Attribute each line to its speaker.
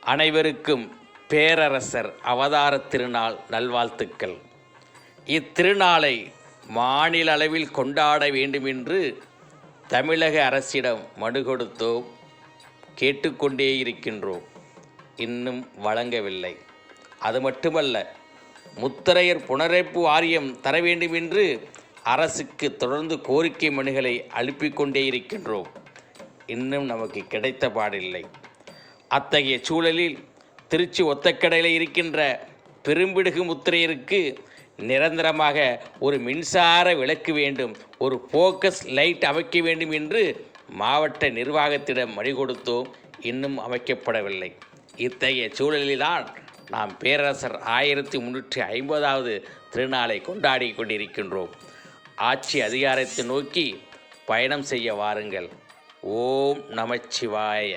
Speaker 1: அனைவருக்கும் பேரரசர் அவதார திருநாள் நல்வாழ்த்துக்கள். இத்திருநாளை மாநில அளவில் கொண்டாட வேண்டுமென்று தமிழக அரசிடம் மனு கொடுத்தோம். கேட்டுக்கொண்டே இருக்கின்றோம். இன்னும் வழங்கவில்லை. அது மட்டுமல்ல முத்தரையர் புனரமைப்பு வாரியம் தர வேண்டுமென்று அரசுக்கு தொடர்ந்து கோரிக்கை மனுகளை அனுப்பிக்கொண்டே இருக்கின்றோம். இன்னும் நமக்கு கிடைத்த பாடில்லை. அத்தகைய சூழலில் திருச்சி ஒத்தக்கடையில் இருக்கின்ற பெரும்பிடுகு முத்திரையருக்கு நிரந்தரமாக ஒரு மின்சார விளக்கு வேண்டும் ஒரு ஃபோக்கஸ் லைட் அமைக்க வேண்டும் என்று மாவட்ட நிர்வாகத்திடம் மணி கொடுத்தோம். இன்னும் அமைக்கப்படவில்லை. இத்தகைய சூழலில்தான் நாம் பேரரசர் ஆயிரத்தி முன்னூற்றி ஐம்பதாவது திருநாளை கொண்டாடி கொண்டிருக்கின்றோம். ஆட்சி அதிகாரத்தை நோக்கி பயணம் செய்ய வாருங்கள். ஓம் நமச்சிவாய.